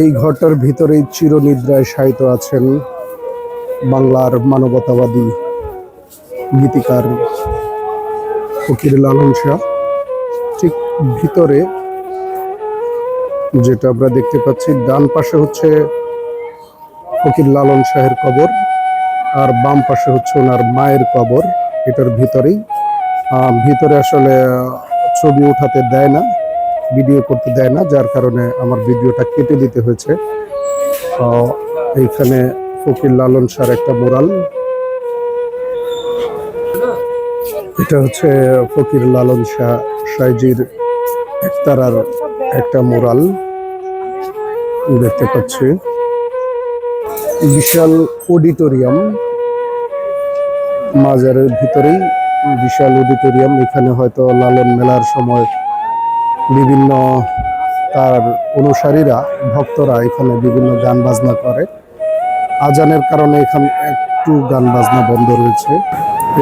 এই ঘরটার ভিতরেই চিরনিদ্রায় শায়িত আছেন বাংলার মানবতাবাদী গীতিকার ফকির লালন শাহ। ঠিক ভিতরে যেটা আমরা দেখতে পাচ্ছি, ডান পাশে হচ্ছে ফকির লালন শাহের কবর আর বাম পাশে হচ্ছে ওনার মায়ের কবর। এটার ভিতরেই ভিতরে আসলে ছবি উঠাতে দেয় না। ভিডিও করতে দেয় না, যার কারণে আমার ভিডিওটা কেটে দিতে হয়েছে। এইখানে ফকির লালন শাহর একটা মোরাল। এটা হচ্ছে ফকির লালন শাহ সাইজির একতারার একটা মোরাল। দেখতে পাচ্ছি। বিশাল অডিটোরিয়াম। মাজারের ভিতরেই বিশাল অডিটোরিয়াম। এখানে হয়তো লালন মেলার সময় বিভিন্ন তার অনুসারীরা, ভক্তরা এখানে বিভিন্ন গান বাজনা করে। আজানের কারণে এখানে একটু গান বাজনা বন্ধ রয়েছে।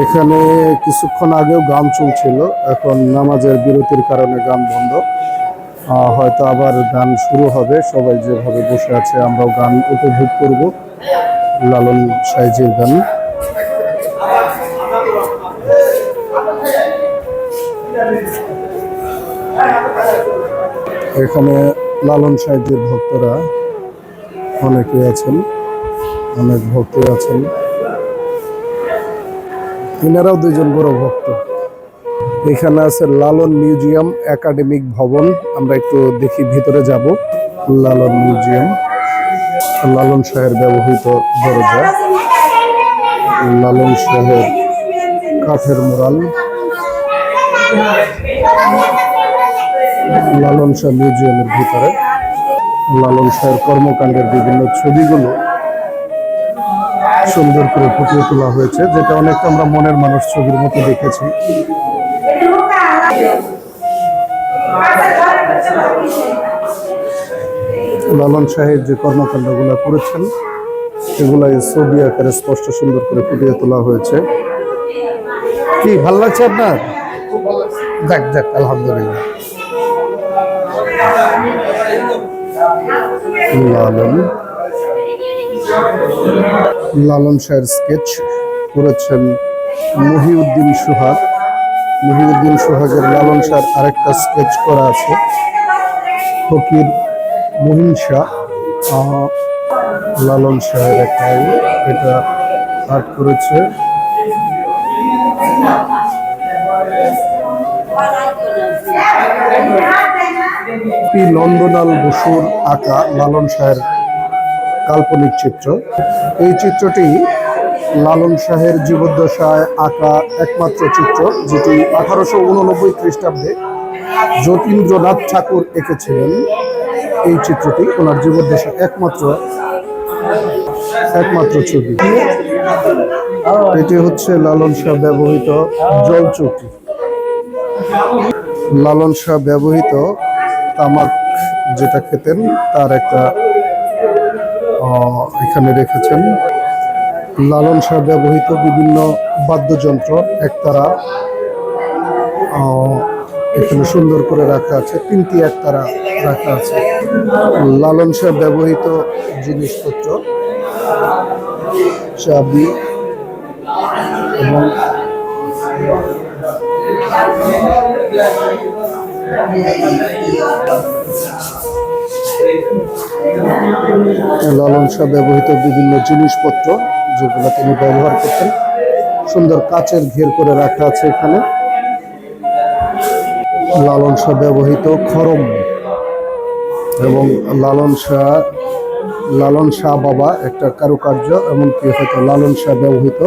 এখানে কিছুক্ষণ আগেও গান চলছিল, এখন নামাজের বিরতির কারণে গান বন্ধ। হয়তো আবার গান শুরু হবে, সবাই যেভাবে বসে আছে আমরাও গান উপভোগ করব। লালন সাইজের গান। এখানে লালন সাহেবের ভক্তরা অনেকে আছেন, অনেক ভক্ত আছেন। এনারাও দুজন বড় ভক্ত। এখানে আছে লালন মিউজিয়াম একাডেমিক ভবন। আমরা একটু দেখি, ভিতরে যাব। লালন মিউজিয়াম। লালন শাহের ব্যবহৃত দরজা। লালন শাহের কাঠের মুরাল লালন শাহ মিউজিয়ামের ভিতরে। লালন শাহের কর্মকাণ্ডের বিভিন্ন ছবিগুলো সুন্দর করে ফুটিয়ে তোলা হয়েছে যেটা অনেকটা আমরা মনের মানুষ ছবির মতো দেখেছি। লালন শাহের যে কর্মকাণ্ডগুলো করেছেন এই ছবি আকারে স্পষ্ট সুন্দর করে ফুটিয়ে তোলা হয়েছে। কি ভালো লাগছে আপনার? দেখ দেখ আলহামদুলিল্লাহ। লালন। লালন শাহের স্কেচ করেছেন মহিউদ্দিন সোহাগ। মহিউদ্দিন সোহাগের লালন শাহের আরেকটা স্কেচ করা আছে। ফকির মহিন শাহ। লালন শাহের একটা এটা আর্ট করেছে। পি নন্দলাল বসুর আঁকা লালন শাহের কাল্পনিক চিত্র। এই চিত্রটি লালন শাহের জীবদ্দশায় আঁকা একমাত্র চিত্র, যেটি আঠারোশো উননব্বই খ্রিস্টাব্দে যতীন্দ্রনাথ ঠাকুর এঁকেছিলেন। এই চিত্রটি ওনার জীবদ্দশায় একমাত্র একমাত্র ছবি। এটি হচ্ছে লালন শাহ ব্যবহৃত জলচৌকি লালন শাহ ব্যবহৃত তামাক যেটা খেতেন, তার একটা এখানে রেখেছেন। লালন শাহ ব্যবহৃত বিভিন্ন বাদ্যযন্ত্র একতারা এখানে সুন্দর করে রাখা আছে, তিনটি একতারা রাখা আছে। লালন শাহ ব্যবহৃত জিনিসপত্র, চাবি এবং লালন শাহ ব্যবহৃত বিভিন্ন জিনিসপত্র যেগুলো তিনি ব্যবহার করতেন। সুন্দর কাচের ঘের করে রাখা আছে এখানে। লালন শাহ ব্যবহৃত খরম এবং লালন শাহ লালন শাহ বাবা একটা কারুকার্য, এমনকি হয়তো লালন শাহ ব্যবহৃত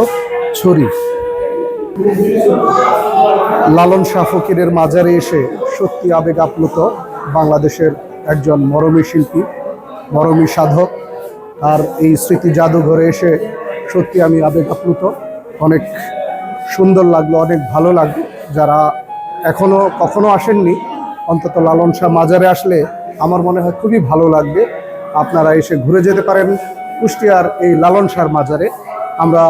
ছড়ি। লালন শাহ ফকিরের মাজারে এসে সত্যি আবেগ আপ্লুত বাংলাদেশের একজন মরমী শিল্পী, মরমী সাধক। আর এই স্মৃতি জাদুঘরে এসে সত্যি আমি আবেগ আপ্লুত। অনেক সুন্দর লাগল, অনেক ভালো লাগল। যারা এখনও কখনো আসেননি, অন্তত লালন শাহ মাজারে আসলে আমার মনে হয় খুবই ভালো লাগবে। আপনারা এসে ঘুরে যেতে পারেন কুষ্টিয়ার এই লালন শাহর মাজারে। আমরা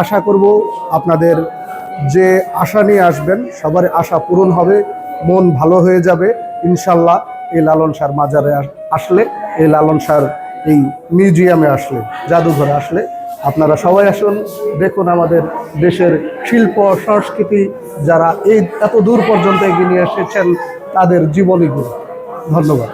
আশা করব আপনাদের যে আশা নিয়ে আসবেন, সবার আশা পূরণ হবে, মন ভালো হয়ে যাবে, ইনশাল্লাহ এই লালন শাহর মাজারে আসলে, এই লালন শাহর এই মিউজিয়ামে আসলে, জাদুঘরে আসলে আপনারা সবাই আসুন, দেখুন আমাদের দেশের শিল্প, সংস্কৃতি, যারা এই এত দূর পর্যন্ত এগিয়ে নিয়ে এসেছেন, তাদের জীবনীগুলো। ধন্যবাদ।